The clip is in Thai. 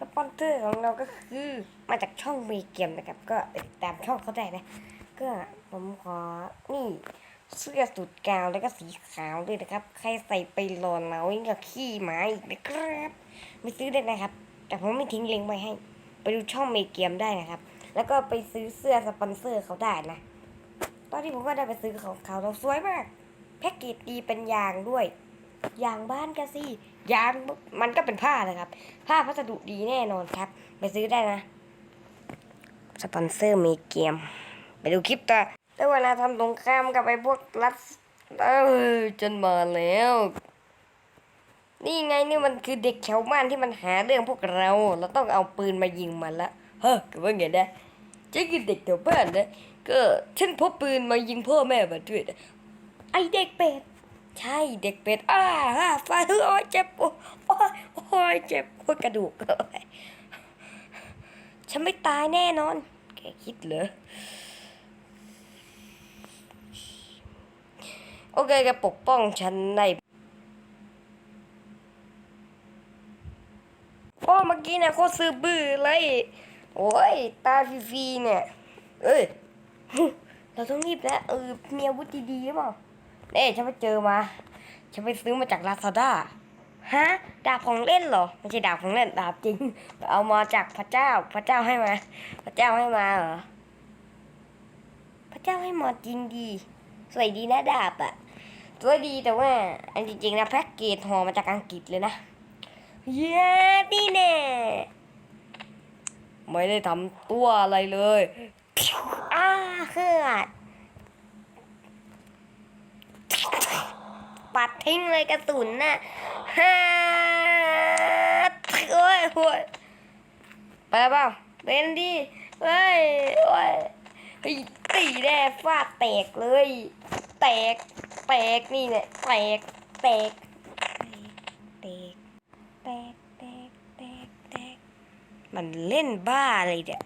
สปอนเซอร์ของเราก็คือมาจากช่องเมเกมนะครับ ก็ติดตามช่องเขาได้นะ ก็ผมขอนี่เสื้อสูทกาวแล้วก็สีขาวด้วยนะครับ ใครใส่ไปรอนเรายิ่งกับขี้หมาอีกนะครับไม่ซื้อได้นะครับ แต่ผมไม่ทิ้งลิงก์ไว้ให้ ไปดูช่องเมเกมได้นะครับ แล้วก็ไปซื้อเสื้อสปอนเซอร์เขาได้นะ ตอนที่ผมก็ได้ไปซื้อของเขาเราสวยมาก แพ็กเกจดีเป็นยางด้วย ยางบ้านก็สิยางมันก็เป็นผ้านะครับ ผ้าพัสดุดีแน่นอนครับ ไปซื้อได้นะ สปอนเซอร์เมเกม ไปดูคลิปต่อได้เวลาทำสงครามกับไอ้พวกรัสเออจนมาแล้ว นี่ไงนี่มันคือเด็กชาวบ้านที่มันหาเรื่องพวกเรา เราต้องเอาปืนมายิงมันละเฮ้ยก็ว่าไงนะฉันคือเด็กชาวบ้านนะก็ฉันพกปืนมายิงพ่อแม่มาด้วยไอเด็กเป็ด ใช่เด็กเป็ดอ้าอ้าฟาดโอ้ยเจ็บโอ้ยโอ้ยโอ้ยเจ็บโอ้ยกระดูกโอ้ยฉันไม่ตายแน่นอน แกคิดเหรอโอเคแกปกป้องฉันในโอ้เมื่อกี้เนี่ยโคตรซื้อบื้อเลย โอ้ย ตาฟรีๆเนี่ย เอ้ย เราต้องรีบแล้วเออมีอาวุธดีๆหรือเปล่า เน่ฉันไปเจอมา ฉันไปซื้อมาจากลาซาด้าฮะดาบของเล่นเหรอไม่ใช่ดาบของเล่นดาบจริง เอามาจากพระเจ้า พระเจ้าให้มา พระเจ้าให้มาเหรอพระเจ้าให้มาจริงดี สวยดีนะดาบอะสวยดีแต่ว่าอันจริงๆนะแพ็กเกจห่อมาจากอังกฤษเลยนะเย้นี่แน่ไม่ได้ทำตัวอะไรเลยอ้าเฮือดปัด ทิ้งเลยกระสุนน่ะฮ่าโอ้ยโอ้ยไปเปล่าเป็นดิเฮ้ยโอ้ยเฮ้ตีแน่ฟาดแตกเลย แตก แตกนี่เนี่ยแตก แตก แตก แตก แตก แตกแตกมันเล่นบ้าเลยเนี่ย